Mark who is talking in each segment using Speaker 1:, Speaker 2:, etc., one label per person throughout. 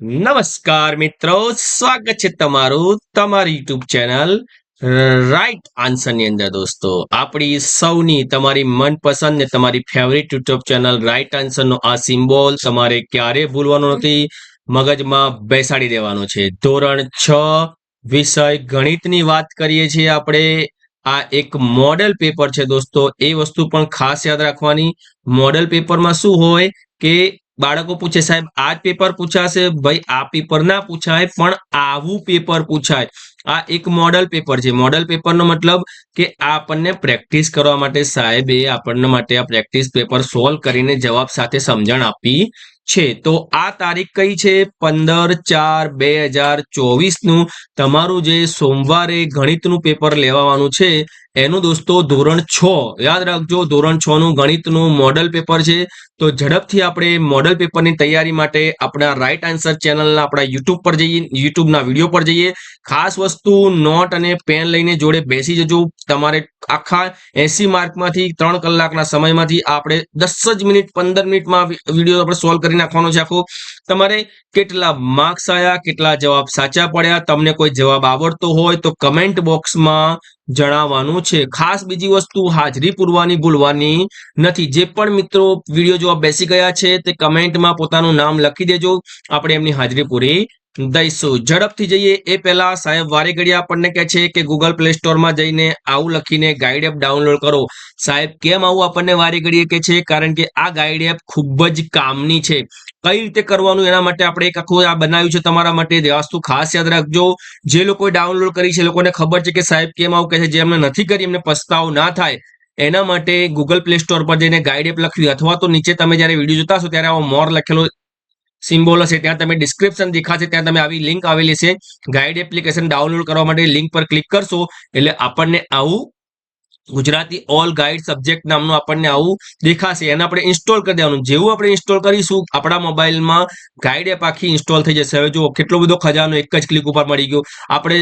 Speaker 1: નમસ્કાર મિત્રો, સ્વાગત છે તમારું, તમારી યુટ્યુબ ચેનલ રાઈટ આન્સરની અંદર દોસ્તો. આપણી સૌની, તમારી મનપસંદ ને તમારી favourite YouTube channel right answer નો આ સિમ્બોલ તમારે ક્યારે ભૂલવાનો નથી, મગજમાં બેસાડી દેવાનો છે. ધોરણ છ, વિષય ગણિતની વાત કરીએ છીએ આપણે. આ એક મોડેલ પેપર છે દોસ્તો. એ વસ્તુ પણ ખાસ યાદ રાખવાની. મોડેલ પેપરમાં શું હોય કે બાળકો પૂછે, સાહેબ, આ પેપર પૂછાશે? ભાઈ, આ પેપર ના પૂછાય, પણ આવું પેપર પૂછાય. આ એક મોડલ પેપર છે. મોડલ પેપરનો મતલબ કે આ આપણને પ્રેક્ટિસ કરવા માટે, સાહેબે આપણને માટે આ પ્રેક્ટિસ પેપર સોલ્વ કરીને જવાબ સાથે સમજણ આપી છે. તો આ તારીખ કઈ છે? પંદર ચાર બે હજાર ચોવીસનું. તમારું જે સોમવારે ગણિતનું પેપર લેવાનું છે એનું દોસ્તો ધોરણ છ, યાદ રાખજો, ધોરણ છ નું ગણિતનું મોડલ પેપર છે. તો ઝડપથી આપણે મોડલ પેપરની તૈયારી માટે આપણા રાઈટ આન્સર ચેનલના આપણા યુટ્યુબ પર જઈએ યુટ્યુબના વીડિયો પર જઈએ. ખાસ વસ્તુ નોટ અને પેન લઈને જોડે બેસી જજો. તમારે આખા એસી માર્કમાંથી ત્રણ કલાકના સમયમાંથી આપણે દસ જ મિનિટ, પંદર મિનિટમાં વીડિયો આપણે સોલ્વ કરી નાખવાનો છે આખો. તમારે કેટલા માર્ક્સ આવ્યા કેટલા જવાબ સાચા પડ્યા, તમને કોઈ જવાબ આવડતો હોય તો કમેન્ટ બોક્સમાં જણાવવાનું છે. ખાસ બીજી વસ્તુ હાજરી પૂરવાની ભૂલવાની નથી. જે પણ મિત્રો વીડિયો જોવા બેસી ગયા છે તે કમેન્ટમાં પોતાનું નામ લખી દેજો. આપણે એમની હાજરી પૂરી દઈશું. ઝડપથી જઈએ. એ પહેલા સાહેબ વારે આપણને કહે છે કે ગૂગલ પ્લે સ્ટોરમાં જઈને આવું લખીને ગાઈડ એપ ડાઉનલોડ કરો. સાહેબ, કેમ આવું આપણને વારેઘડીએ કે છે? કારણ કે આ ગાઈડ એપ ખૂબ જ કામની છે. કઈ રીતે કરવાનું એના માટે આપણે એક આખું આ બનાવ્યું છે તમારા માટે. વસ્તુ ખાસ યાદ રાખજો. જે લોકોએ ડાઉનલોડ કરી છે, લોકોને ખબર છે કે સાહેબ કેમ આવું કહે છે, જે એમને નથી કરી, એમને પસ્તાવ ના થાય. એના માટે ગૂગલ પ્લે સ્ટોર પર જઈને ગાઈડ એપ લખવી અથવા તો નીચે તમે જ્યારે વીડિયો જોતા હશો, ત્યારે આવો મોર લખેલો સિમ્બોલ હશે, ત્યાં તમે ડિસ્ક્રિપ્શન દેખાશે, ત્યાં તમે આવી લિંક આવેલી છે. ગાઈડ એપ્લિકેશન ડાઉનલોડ કરવા માટે લિંક પર ક્લિક કરશો, એટલે આપણને આવું ગુજરાતી ઓલ ગાઈડ સબ્જેક્ટ નામનું આપણને આવું દેખાશે. એને આપણે ઇન્સ્ટોલ કરી દેવાનું. જેવું આપણે ઇન્સ્ટોલ કરીશું, આપણા મોબાઈલમાં ગાઈડ એપ આખી ઇન્સ્ટોલ થઈ જશે. હવે જો કેટલો બધો ખજાનો એક જ ક્લિક ઉપર મળી ગયો. આપણે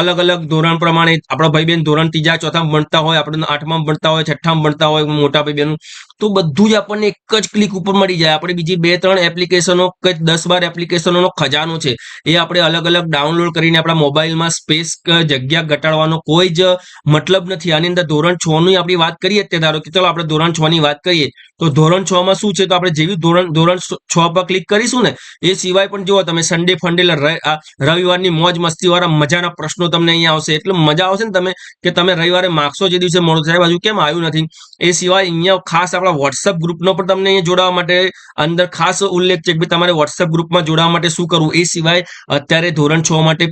Speaker 1: અલગ અલગ ધોરણ પ્રમાણે આપણા ભાઈ બહેન ધોરણ ત્રીજા, ચોથામાં ભણતા હોય આપણે આઠમાં ભણતા હોય, છઠ્ઠામાં ભણતા હોય, મોટા ભાઈ બહેન તો બધું જ આપણને એક જ ક્લિક ઉપર મળી જાય. આપણે બીજી બે, ત્રણ એપ્લિકેશનો કે દસ, બાર એપ્લિકેશનોનો ખજાનો છે, એ આપણે અલગ અલગ ડાઉનલોડ કરીને આપણા મોબાઈલમાં સ્પેસ જગ્યા ઘટાડવાનો કોઈ જ મતલબ નથી. આની અંદર ધોરણ છ ની આપણી વાત કરીએ તે, ધારો કે ચલો આપણે ધોરણ છ ની વાત કરીએ. તો ધોરણ છ માં શું છે? તો આપણે જેવી ધોરણ ધોરણ છ પર ક્લિક કરીશું ને, એ સિવાય પણ જુઓ તમે સન્ડે ફંડે રવિવારની મોજ મસ્તી વાળા મજાના પ્રશ્નો તમને અહીંયા આવશે. એટલે મજા આવશે ને તમે, કે તમે રવિવારે માગશો જે દિવસે મળો સાહેબ હજુ કેમ આવ્યું નથી? એ સિવાય અહીંયા ખાસ આપણા વોટ્સઅપ ગ્રુપનો પણ તમને અહીંયા જોડાવા માટે અંદર ખાસ ઉલ્લેખ છે કે તમારે વોટ્સઅપ ગ્રુપમાં જોડાવા માટે શું કરવું? એ સિવાય અત્યારે ધોરણ છ માટે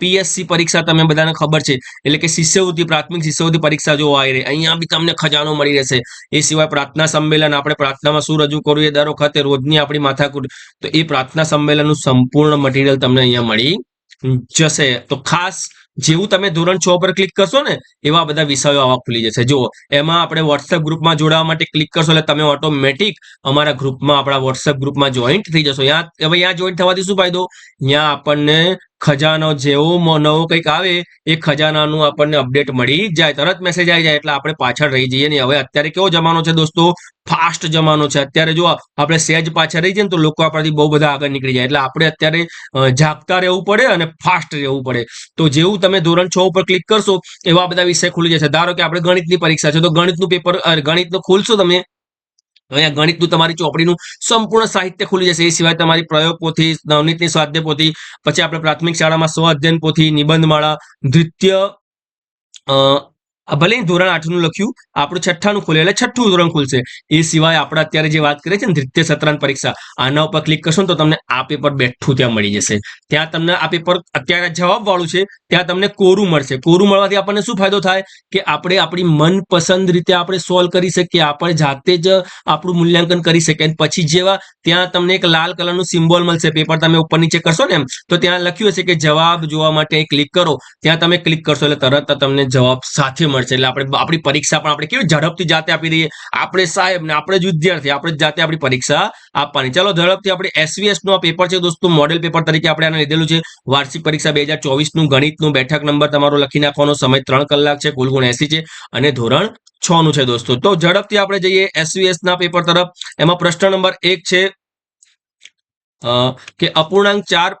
Speaker 1: પીએસસી પરીક્ષા તમે બધાને ખબર છે. એટલે કે શિષ્યવૃત્તિ, પ્રાથમિક શિષ્યવૃત્તિ પરીક્ષા જો આવી રહી, અહીંયા બી તમને ખજાનો મળી રહેશે. એ સિવાય પ્રાર્થના સંમેલન આપણે પ્રાર્થનામાં શું રજૂ કરવું એ દર વખતે રોજની આપણી માથાકૂટ. તો એ પ્રાર્થના સંમેલનનું સંપૂર્ણ મટીરિયલ તમને અહીંયા મળી જશે. તો ખાસ જેવું તમે ધોરણ છ પર ક્લિક કરશો ને, એવા બધા વિષયો આવા ખુલી જશે. જુઓ, એમાં આપણે વોટ્સએપ ગ્રુપમાં જોડાવા માટે ક્લિક કરશો એટલે તમે ઓટોમેટિક અમારા ગ્રુપમાં, આપણા વોટ્સએપ ગ્રુપમાં જોઈન્ટ થઈ જશો. યા, હવે અહીંયા જોઈન્ટ થવાથી શું ફાયદો? ત્યાં આપણને ખજાનો જેવો નવો કંઈક આવે, એ ખજાનાનું આપણને અપડેટ મળી જાય, તરત મેસેજ આવી જાય, એટલે આપણે પાછળ રહી જઈએ નહીં હવે અત્યારે કેવો જમાનો છે દોસ્તો? ફાસ્ટ જમાનો છે. અત્યારે જો આપણે સહેજ પાછળ રહી જઈએ ને, તો લોકો આપણાથી બહુ બધા આગળ નીકળી જાય. એટલે આપણે અત્યારે જાગતા રહેવું પડે અને ફાસ્ટ રહેવું પડે. તો જેવું તમે ધોરણ છ ઉપર ક્લિક કરશો, એવા બધા વિષય ખુલી જશે. ધારો કે આપણે ગણિતની પરીક્ષા છે, તો ગણિતનું પેપર ગણિતનું ખોલશો તમે અહીંયા ગણિતનું તમારી ચોપડીનું સંપૂર્ણ સાહિત્ય ખુલી જશે. એ સિવાય તમારી પ્રયોગ પોથી નવનીતની સ્વાધ્યાય પોથી પછી આપણે પ્રાથમિક શાળામાં સ્વ અધ્યયન પોથી, નિબંધમાળા, દ્વિતીય ભલે ધોરણ આઠનું લખ્યું, આપણું છઠ્ઠાનું ખુલે, એટલે છઠ્ઠું ધોરણ ખુલશે. એ સિવાય આપણે અત્યારે જે વાત કરીએ છીએ દ્વિતીય સત્રાંત પરીક્ષા, આના ઉપર ક્લિક કરશો તો તમને આ પેપર બેઠું ત્યાં મળી જશે. ત્યાં તમને આ પેપર અત્યારે જવાબ વાળું છે, ત્યાં તમને કોરું મળશે. કોરું મળવાથી આપણને શું ફાયદો થાય? કે આપણે આપણી મનપસંદ રીતે આપણે સોલ્વ કરી શકીએ, આપણે જાતે જ આપણું મૂલ્યાંકન કરી શકીએ. પછી જેવા ત્યાં તમને એક લાલ કલરનું સિમ્બોલ મળશે પેપર તમે ઉપર નીચે કરશો ને એમ, તો ત્યાં લખ્યું હશે કે જવાબ જોવા માટે ક્લિક કરો. ત્યાં તમે ક્લિક કરશો એટલે તરત તમને જવાબ સાથે મળશે. એટલે આપણે આપણી પરીક્ષા પણ આપણે કેવી ઝડપથી જાતે આપી દઈએ. આપણે સાહેબ ને આપણે જ વિદ્યાર્થી, આપણે જાતે આપણી પરીક્ષા આપવાની. ચાલો, ઝડપથી આપણે એસવીએસનું આ પેપર છે દોસ્તો મોડેલ પેપર તરીકે આપણે આને લીધેલું છે. વાર્ષિક પરીક્ષા બે હજાર ચોવીસનું ગણિતનું બેઠક નંબર તમારો લખી નાખવાનો. સમય ત્રણ કલાક છે, કુલ ગુણ એસી છે અને ધોરણ છ નું છે દોસ્તો. તો ઝડપથી આપણે જઈએ એસવીએસ ના પેપર તરફ. એમાં પ્રશ્ન નંબર એક છે કે અપૂર્ણાંક ચાર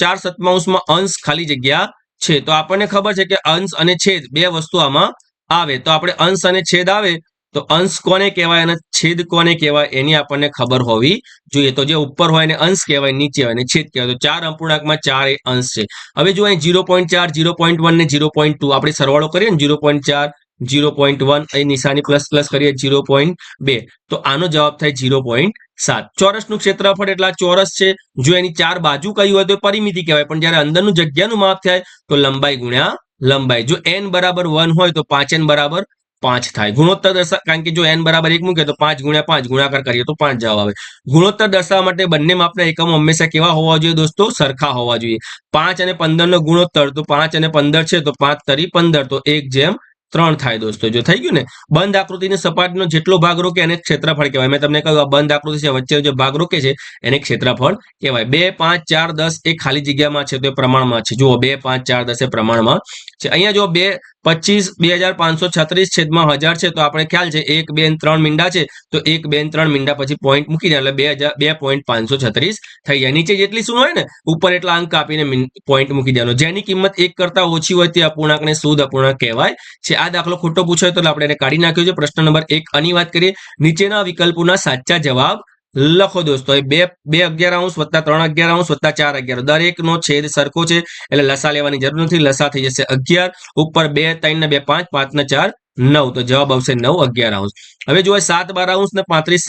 Speaker 1: ચાર સત્તાંશમાં અંશ ખાલી જગ્યા છે. તો આપણને ખબર છે કે અંશ અને છેદ બે વસ્તુ આમાં આવે. તો આપણે અંશ અને છેદ આવે, તો અંશ કોને કહેવાય અને છેદ કોને કહેવાય એની આપણને ખબર હોવી જોઈએ. તો જે ઉપર હોય એને અંશ કહેવાય, નીચે હોય અને છેદ કહેવાય. તો ચાર અપૂર્ણાંકમાં ચાર એ અંશ છે. હવે જો અહીં ઝીરો પોઈન્ટ ચાર ઝીરો પોઈન્ટ વન ને ઝીરો પોઈન્ટ ટુ આપણે સરવાળો કરીએ ને ઝીરો પોઈન્ટ ચાર ઝીરો પોઈન્ટ વન અહીં નિશાની પ્લસ પ્લસ કરીએ ઝીરો પોઈન્ટ બે. તો આનો જવાબ થાય ઝીરો પોઈન્ટ સાત. ચોરસનું ક્ષેત્રફળ એટલે ચોરસ છે, જો એની ચાર બાજુ કઈ હોય તો પરિમિતિ કહેવાય. પણ જ્યારે અંદરનું જગ્યાનું માપ થાય, તો લંબાઈ ગુણ્યા લંબાઈ. જો એન બરાબર વન હોય તો પાંચ એન બરાબર પાંચ થાય. ગુણોત્તર દર્શા કારણ કે જો એન બરાબર એક મૂકે તો પાંચ ગુણ્યા પાંચ, ગુણાકાર કરીએ તો પાંચ જવાબ આવે. ગુણોત્તર દર્શાવવા માટે બંને માપના એકમો હંમેશા કેવા હોવા જોઈએ દોસ્તો? સરખા હોવા જોઈએ. પાંચ અને પંદર ગુણોત્તર, તો પાંચ અને પંદર છે, તો પાંચ તરી પંદર, તો એક જેમ ત્રણ થાય દોસ્તો. જો થઈ ગયું ને, બંધ આકૃતિની સપાટીનો જેટલો ભાગ રોકે એને ક્ષેત્રફળ કહેવાય. મેં તમને કહ્યું બંધ આકૃતિ છે, વચ્ચે જે ભાગ રોકે છે, એને ક્ષેત્રફળ કહેવાય. બે, પાંચ, ચાર, દસ એ ખાલી જગ્યામાં છે, તો એ પ્રમાણમાં છે. જુઓ, બે, પાંચ, ચાર, દસ એ પ્રમાણમાં છે. અહીંયા જો બે પચીસ, બે હજાર પાંચસો છત્રીસ છેદમાં હજાર છે. તો આપણે ખ્યાલ છે, એક, બે ત્રણ મીંડા છે. તો એક, બે ત્રણ મીંડા પછી પોઈન્ટ મૂકી દે, એટલે બે હજાર, બે પોઈન્ટ પાંચસો છત્રીસ થઈ જાય. નીચે જેટલી શું હોય ને, ઉપર એટલા અંક આપીને પોઈન્ટ મૂકી દેવાનો. જેની કિંમત એક કરતા ઓછી હોય તે અપૂર્ણાંકને શુદ્ધ અપૂર્ણાંક કહેવાય છે. આ દાખલો ખોટો પૂછાય તો આપણે એને કાઢી નાખ્યો છે. પ્રશ્ન નંબર એક, આની વાત કરીએ. નીચેના વિકલ્પોના સાચા જવાબ લખો દોસ્તો એ બે બે અગિયાર અંશ વત્તા ત્રણ અગિયાર અંશ વત્તા ચાર અગિયાર. દરેકનો છેદ સરખો છે, એટલે લસા લેવાની જરૂર નથી, લસા થઈ જશે અગિયાર, ઉપર બે, ત્રણ ને બે, પાંચ પાંચ ને ચાર, નવ. તો જવાબ આવશે નવ અગિયાર અંશ. હવે જો સાત બાર અંશ ને પાંત્રીસ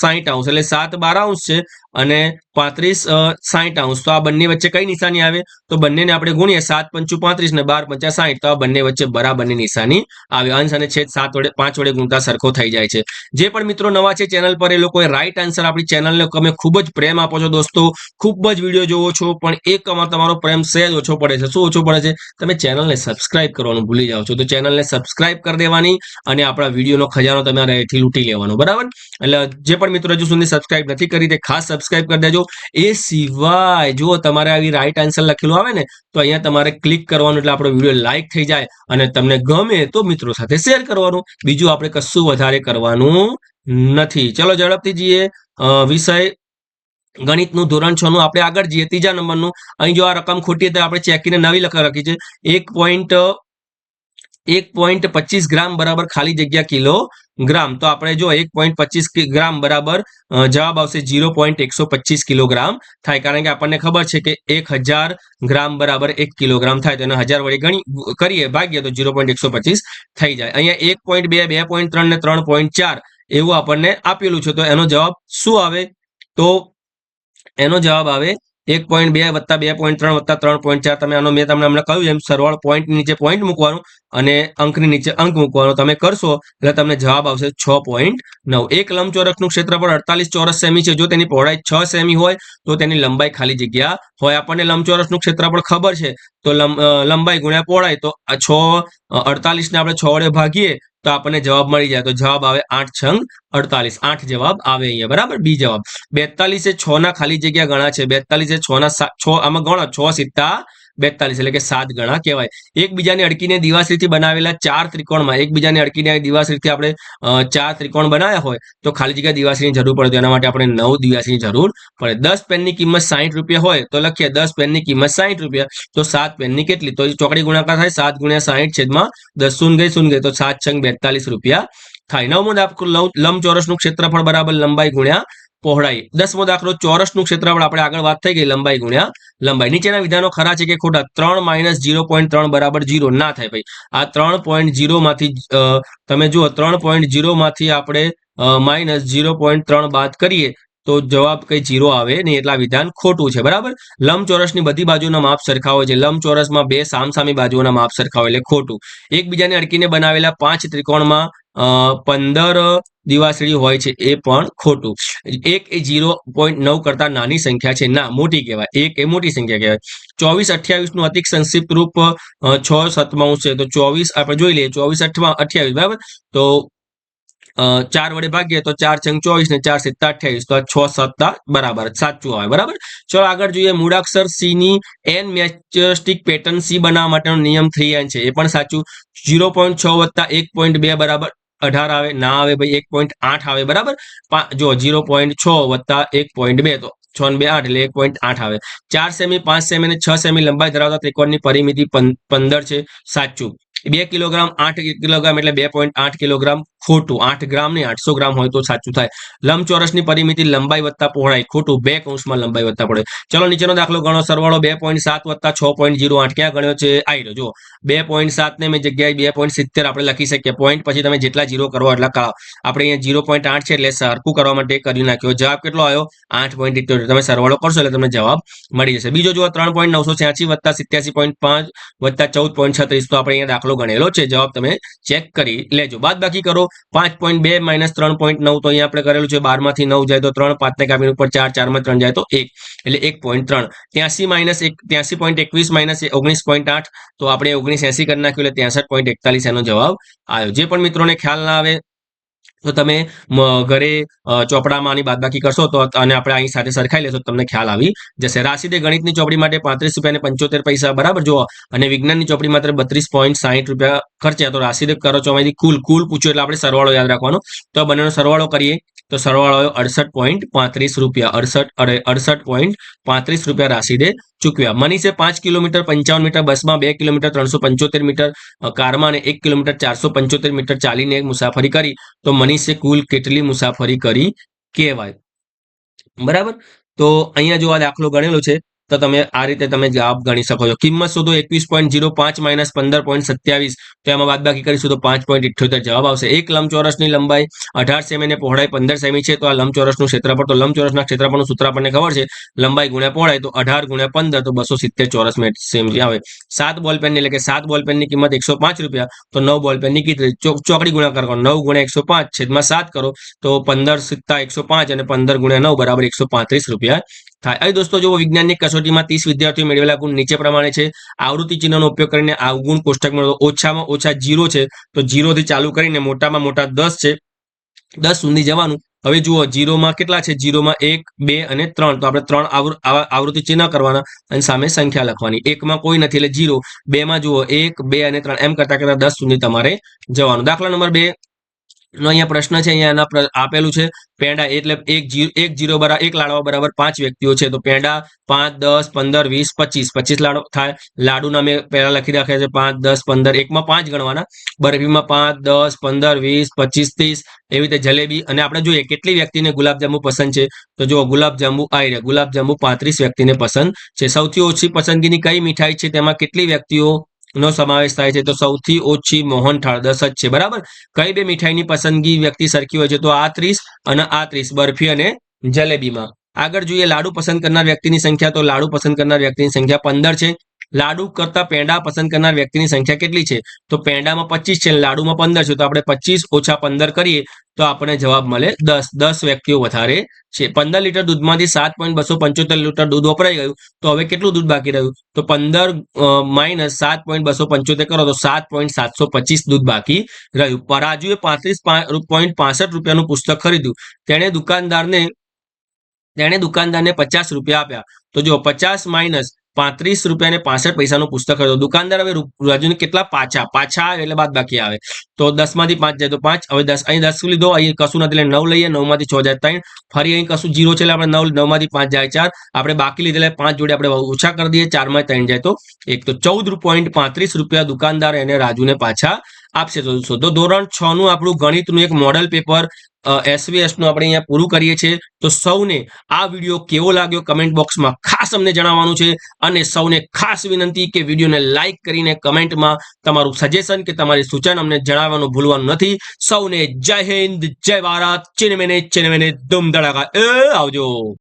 Speaker 1: સાહીઠ અંશ. એટલે સાત બાર અંશ છે અને પાંત્રીસ સાહીઠ અંશ તો આ બંને વચ્ચે કઈ નિશાની આવે? તો બંનેને આપણે ગુણીએ સાત પંચુ પાંત્રીસ ને બાર પંચા સાહીઠ તો આ બંને વચ્ચે બરાબરની નિશાની આવે. અંશ અને છેદ સાત વડે, પાંચ વડે ગુણતા સરખો થઈ જાય છે. જે પણ મિત્રો નવા છે ચેનલ પર, એ લોકોએ રાઈટ આન્સર આપણી ચેનલને તમે ખૂબ જ પ્રેમ આપો છો દોસ્તો. ખૂબ જ વીડિયો જોવો છો, પણ એકમાં તમારો પ્રેમ સહેજ ઓછો પડે છે. શું ઓછો પડે છે? તમે ચેનલને સબસ્ક્રાઇબ કરવાનું ભૂલી જાઓ છો. તો ચેનલને સબસ્ક્રાઇબ કરી દેવાની અને આપણા વિડીયોનો ખજાનો તમારે લૂંટી લેવાનો. બરાબર? એટલે જે પણ મિત્રો હજુ સુધી સબસ્ક્રાઇબ નથી કરી તે ખાસ સબસ્ક્રાઇબ કરી દેજો. એ સિવાય જો તમારે આવી રાઈટ આન્સર લખેલું આવે ને, તો અહીંયા તમારે ક્લિક કરવાનું એટલે આપણો વીડિયો લાઇક થઈ જાય અને તમને ગમે તો મિત્રો સાથે શેર કરવાનું. બીજું આપણે કશું વધારે કરવાનું નથી. ચલો, ઝડપથી જઈએ. વિષય ગણિતનું ધોરણ છ નું. આપણે આગળ જઈએ. ત્રીજા નંબરનું. અહીં જો આ રકમ ખોટી તો આપણે ચેકીને નવી લખ રાખી છે. એક પોઈન્ટ એક પોઈન્ટ પચીસ ગ્રામ બરાબર ખાલી જગ્યા કિલો ગ્રામ. તો આપણે જો એક પોઈન્ટ પચીસ ગ્રામ બરાબર જવાબ આવશે ઝીરો પોઈન્ટ એકસો પચીસ કિલોગ્રામ થાય. કારણ કે આપણને ખબર છે કે એક હજાર ગ્રામ બરાબર એક કિલોગ્રામ થાય. તો એને હજાર વડે ગણી, કરીએ, ભાગીએ, તો ઝીરો પોઈન્ટ એકસો પચીસ થઈ જાય. અહીંયા એક પોઈન્ટ બે બે પોઈન્ટ ત્રણ ને ત્રણ પોઈન્ટ ચાર એવું આપણને આપેલું છે. તો એનો જવાબ શું આવે? તો એનો જવાબ આવે એક પોઈન્ટ બે વત્તા બે પોઈન્ટ ત્રણ વત્તા ત્રણ પોઈન્ટ ચાર. તમે આનો મેં તમને હમણાં કહ્યું એમ, સરવાળો પોઈન્ટ નીચે પોઈન્ટ મૂકવાનું અને અંકની નીચે અંક મૂકવાનો. તમે કરશો એટલે તમને જવાબ આવશે છ પોઈન્ટ નવ. એક લંબચોરસનું ક્ષેત્રફળ અડતાલીસ ચોરસ સેમી છે. જો તેની પહોળાઈ છ સેમી હોય, તો તેની લંબાઈ ખાલી જગ્યા હોય. આપણને લંબચોરસનું ક્ષેત્રફળ ખબર છે. તો લંબ- લંબાઈ ગુણ્યા પહોળાઈ, તો છ અડતાલીસને આપણે છ વડે ભાગીએ તો આપણને જવાબ મળી જાય. તો જવાબ આવે આઠ છંગ અડતાલીસ. આઠ જવાબ આવે અહીંયા, બરાબર? બી જવાબ. બેતાલીસ છ ના ખાલી જગ્યા ગણા છે. બેતાલીસ છ ના છ, આમાં ગણો, છ સિત્તા બેતાલીસ એટલે કે સાત ગણા કહેવાય. એકબીજાને અડકીને દિવાસળીથી બનાવેલા ચાર ત્રિકોણમાં, એકબીજાને અડકીને દિવાસળીથી આપણે ચાર ત્રિકોણ બનાવ્યા હોય, તો ખાલી જગ્યા દિવાસળીની જરૂર પડે એના માટે આપણે નવ દિવાસળીની જરૂર પડે. દસ પેનની કિંમત સાહીઠ રૂપિયા હોય, તો લખીએ દસ પેનની કિંમત સાહીઠ રૂપિયા, તો સાત પેનની કેટલી? તો ચોકડી ગુણાકાર થાય, સાત ગુણ્યા સાહીઠ છેદમાં દસ શૂન ગઈ શૂન ગઈ, તો સાત છંગ બેતાલીસ રૂપિયા થાય. નવમો લંબચોરસનું ક્ષેત્રફળ બરાબર લંબાઈ ગુણ્યા પહોળાઈ. દસમો દાખલો, ચોરસનું ક્ષેત્રફળ આપણે આગળ વાત થઈ ગઈ, લંબાઈ ગુણ્યા લંબાઈ. નીચેના વિધાનો ખરા છે કે ખોટા? ત્રણ માઇનસ જીરો પોઈન્ટ ત્રણ બરાબર જીરો ના થાય ભાઈ. આ ત્રણ પોઈન્ટ જીરોમાંથી તમે જુઓ, ત્રણ પોઈન્ટ જીરોમાંથી આપણે માઇનસ જીરો પોઈન્ટ ત્રણ બાદ કરીએ, તો જવાબ કઈ જીરો આવે નહીં. એટલા વિધાન ખોટું છે. બરાબર? લંબચોરસની બધી બાજુના માપ સરખા હોય છે. લંબચોરસમાં બે સામસામી બાજુઓના માપ સરખા હોય એટલે ખોટું. એકબીજાને અડકીને બનાવેલા પાંચ ત્રિકોણમાં પંદર દિવાસળી હોય છે એ પણ ખોટું. એક એ જીરો પોઈન્ટ નવ કરતા નાની સંખ્યા છે. ના, મોટી કહેવાય. એક એ મોટી સંખ્યા કહેવાય. ચોવીસ અઠ્યાવીસનું અતિક સંક્ષિપ્ત રૂપ છ સતમાઉસ છે. તો ચોવીસ આપણે જોઈ લઈએ. ચોવીસ અઠવા, અઠ્યાવીસ, બરાબર? તો ચાર વડે ભાગીએ તો ચાર છંગ ચોવીસ ને ચાર સિત્તા અઠ્યાવીસ. તો છ સત્તા બરાબર. સાચું આવે, બરાબર? ચલો આગળ જોઈએ મૂળાક્ષર સી ની એન મેચસ્ટિક પેટર્ન સી બનાવવા માટેનો નિયમ થ્રી એન છે. એ પણ સાચું. ઝીરો પોઈન્ટ છ વત્તા એક પોઈન્ટ બે બરાબર. અઢાર આવે, ના આવે ભાઈ, એક પોઈન્ટ આઠ આવે, બરાબર? જો ઝીરો પોઈન્ટ છ વત્તા એક પોઈન્ટ બે, તો છ ને બે આઠ એટલે એક પોઈન્ટ આઠ આવે. ચાર સેમી પાંચ સેમી અને છ સેમી લંબાઈ ધરાવતા ત્રિકોણની પરિમિતિ પંદર છે સાચું બે કિલોગ્રામ, આઠ કિલોગ્રામ એટલે બે પોઈન્ટ આઠ કિલોગ્રામ ખોટું. આઠ ગ્રામ ને આઠસો ગ્રામ હોય તો સાચું થાય. લંબચોરસની પરિમિતિ લંબાઈ વત્તા પહોળાઈ. ખોટું. બે કૌંસમાં લંબાઈ વત્તા પડે ચલો નીચેનો દાખલો ગણો. સરવાળો બે પોઈન્ટ સાત વત્તા છ પોઈન્ટ જીરો આઠ. ક્યાં ગણ્યો છે? આવી રહ્યો. બે પોઈન્ટ સાત ને મેં જગ્યાએ બે પોઈન્ટ સિત્તેર આપણે લખી શકીએ. પોઈન્ટ પછી તમે જેટલા જીરો કરો એટલા કાઢો આપણે અહીંયા જીરો પોઈન્ટ આઠ છે એટલે સરખું કરવા માટે કરી નાખ્યો. જવાબ કેટલો આવ્યો? આઠ પોઈન્ટ ઇત્યોતેર તમે સરવાળો કરશો એટલે તમને જવાબ મળી જશે. બીજો જુઓ, ત્રણ પોઈન્ટ નવસો છ્યાસી વત્તા સિત્યાસી પોઈન્ટ પાંચ વત્તા ચૌદ પોઈન્ટ છત્રીસ. તો આપણે અહીંયા દાખલો ગણેલો છે. જવાબ તમે ચેક કરી લેજો. બાદ બાકી કરો. પાંચ પોઈન્ટ બે માઇનસ ત્રણ પોઈન્ટ નવ તો અહીંયા આપણે કરેલું છે બારમાંથી નવ જાય તો ત્રણ પાંચને કાપીને ઉપર ચાર ચારમાં ત્રણ જાય તો એક. એટલે એક પોઈન્ટ ત્રણ. ત્યાંસી માઇનસ એક, ત્યાંસી પોઈન્ટ એકવીસ માઇનસ ઓગણીસ પોઈન્ટ આઠ. તો આપણે ઓગણીસ એસી કરી નાખ્યું એટલે ત્યાંસઠ પોઈન્ટ એકતાલીસ એનો જવાબ આવ્યો. જે પણ મિત્રોને ખ્યાલ ના આવે તો તમે ઘરે ચોપડામાં આની બાદબાકી કરશો તો અને આપણે અહીં સાથે સરખાઈ લેશો તમને ખ્યાલ આવી જશે. રાશિદે ગણિતની ચોપડી માટે પાંત્રીસ રૂપિયા અને પંચોતેર પૈસા, બરાબર? જુઓ, અને વિજ્ઞાનની ચોપડી માત્ર બત્રીસ પોઈન્ટ સાહીઠ રૂપિયા ખર્ચ્યા તો રાશિદે કરો અહીંથી કુલ કુલ પૂછ્યો એટલે આપણે સરવાળો યાદ રાખવાનો. તો બંનેનો સરવાળો કરીએ, તો સરવાળો અડસઠ પોઈન્ટ પાંત્રીસ રૂપિયા. અડસઠ, અરે, અડસઠ પોઈન્ટ પાંત્રીસ રૂપિયા રાશિદે ચૂકવ્યા. મનીષે પાંચ કિલોમીટર પંચાવન મીટર બસમાં, બે કિલોમીટર ત્રણસો પંચોતેર મીટર કારમાં અને એક કિલોમીટર ચારસો પંચોતેર મીટર ચાલીને મુસાફરી કરી. તો મનીષે કુલ કેટલી મુસાફરી કરી કહેવાય. બરાબર? તો અહીંયા જો આ દાખલો ગણેલો છે તો તમે આ રીતે તમે જવાબ ગણી શકો છો. કિંમત શોધો એકવીસ પોઈન્ટ જીરો પાંચ માઇનસ પંદર પોઈન્ટ સત્યાવીસ. તો એમાં બાદબાકી કરીશું તો પાંચ પોઈન્ટ ઇઠ્યોતેર જવાબ આવશે. એક લંબચોરસની લંબાઈ, અઢાર સેમી અને પહોળાઈ પંદર સેમી છે. તો આ લંબચોરસનું ક્ષેત્રફળ, તો લંબચોરસના ક્ષેત્રફળનું સૂત્ર આપણને ખબર છે. લંબાઈ ગુણ્યા પહોળાઈ, તો અઢાર ગુણ્યા પંદર, તો બસો સિત્તેર ચોરસ સેમી આવે. સાત બોલપેનની, એટલે કે સાત બોલપેનની કિંમત એકસો પાંચ રૂપિયા, તો નવ બોલપેનની કીધી ચોકડી ગુણાકાર કરો. નવ ગુણ્યા એકસો પાંચ છેદમાં સાત કરો, તો પંદર સિત્તા એકસો પાંચ અને પંદર ગુણ્યા નવ બરાબર એકસો પાંત્રીસ રૂપિયા થાય. અહીં દોસ્તો જો વિજ્ઞાનની કસોટીમાં ત્રીસ વિદ્યાર્થીઓ મેળવેલા ગુણ નીચે પ્રમાણે છે. આવૃત્તિ ચિહ્નનો ઉપયોગ કરીને આ ગુણ કોષ્ટક મળો ઓછામાં ઓછા જીરો છે, તો જીરો થી ચાલુ કરીને મોટામાં મોટા દસ છે. દસ સુધી જવાનું. હવે જુઓ, જીરોમાં કેટલા છે? જીરોમાં એક, બે અને ત્રણ. તો આપણે ત્રણ આવૃ- આવા, આવૃત્તિ ચિહ્ન કરવાના અને સામે સંખ્યા લખવાની. એકમાં કોઈ નથી એટલે જીરો. બેમાં જુઓ, એક, બે અને ત્રણ. એમ કરતા કરતા દસ સુધી તમારે જવાનું. દાખલા નંબર બે. અહીંયા પ્રશ્ન છે, અહીંયા આપેલું છે, પેંડા એટલે એક એક જીરો બરાબર એક લાડવા બરાબર પાંચ વ્યક્તિઓ છે, તો પેંડા પાંચ, દસ, પંદર, વીસ, પચીસ પચીસ લાડુ થાય. લાડુના મેં પહેલા લખી રાખ્યા છે, પાંચ, દસ, પંદર, એકમાં પાંચ ગણવાના. બરફીમાં પાંચ, દસ, પંદર, વીસ, પચીસ, ત્રીસ, એવી રીતે જલેબી અને આપણે જોઈએ કેટલી વ્યક્તિને ગુલાબજાંબુ પસંદ છે, તો જો ગુલાબજાંબુ આવી રહ્યા ગુલાબજાંબુ પાંત્રીસ વ્યક્તિને પસંદ છે. સૌથી ઓછી પસંદગીની કઈ મીઠાઈ છે, તેમાં કેટલી વ્યક્તિઓ નો સમાવેશ થાય છે. તો સૌથી ઓછી મોહનથાળ દસ જ છે. બરાબર? કઈ બે મીઠાઈની પસંદગી વ્યક્તિ સરખી હોય છે તો આ ત્રીસ અને આ ત્રીસ, બરફી અને જલેબીમાં. આગળ જોઈએ લાડુ પસંદ કરનાર વ્યક્તિની સંખ્યા. તો લાડુ પસંદ કરનાર વ્યક્તિની સંખ્યા પંદર છે. લાડુ કરતા પેંડા પસંદ કરનાર વ્યક્તિની સંખ્યા કેટલી છે? તો પેંડામાં પચીસ છે લાડુમાં પંદર છે. તો આપણે પચીસ ઓછા પંદર કરીએ, તો આપણે જવાબ મળે દસ. દસ વ્યક્તિઓ વધારે છે. પંદર લીટર દૂધમાંથી સાત પોઈન્ટ બસો પંચોતેર લીટર દૂધ વપરાઈ ગયું. તો હવે કેટલું દૂધ બાકી રહ્યું? તો પંદર માઇનસ સાત પોઈન્ટ બસો પંચોતેર કરો તો સાત પોઈન્ટ સાતસો પચીસ દૂધ બાકી રહ્યું. પરાજુએ પાંત્રીસ પોઈન્ટ પાસઠ રૂપિયાનું પુસ્તક ખરીદ્યું. તેણે દુકાનદારને તેણે દુકાનદારને પચાસ રૂપિયા આપ્યા. તો જો પચાસ માઇનસ પાંત્રીસ રૂપિયા ને પાસઠ પૈસાનું પુસ્તક હતું. દુકાનદાર હવે રાજુને કેટલા પાછા? પાછા એટલે બાદ બાકી આવે. તો દસમાંથી પાંચ જાય તો પાંચ, હવે દસ, અહીં દસ લીધો? અહીં કશું નથી, એટલે નવ લઈએ નવમાંથી છ જાય ત્રણ. ફરી અહીં કશું જીરો છે એટલે આપણે નવ નવમાંથી પાંચ જાય ચાર. આપણે બાકી લીધેલા પાંચ જોડે આપણે ઓછા કરી દઈએ ચારમાં ત્રણ જાય તો એક. તો ચૌદ પોઈન્ટ પાંત્રીસ રૂપિયા દુકાનદાર એને રાજુને પાછા આપશે. તો ધોરણ છ નું આપણું ગણિતનું એક મોડેલ પેપર એસવીએસનું આપણે અહીંયા પૂરું કરીએ છીએ. તો સૌને આ વીડિયો કેવો લાગ્યો કમેન્ટ બોક્સમાં ખાસ અમને જણાવવાનું છે. અને સૌને ખાસ વિનંતી કે વિડીયોને લાઇક કરીને કમેન્ટમાં તમારું સજેશન કે તમારી સૂચન અમને જણાવવાનું ભૂલવાનું નથી. સૌને જય હિન્દ, જય ભારત. ચિનમેને ચિનમેને ધૂમધડાકા. એ, આવજો.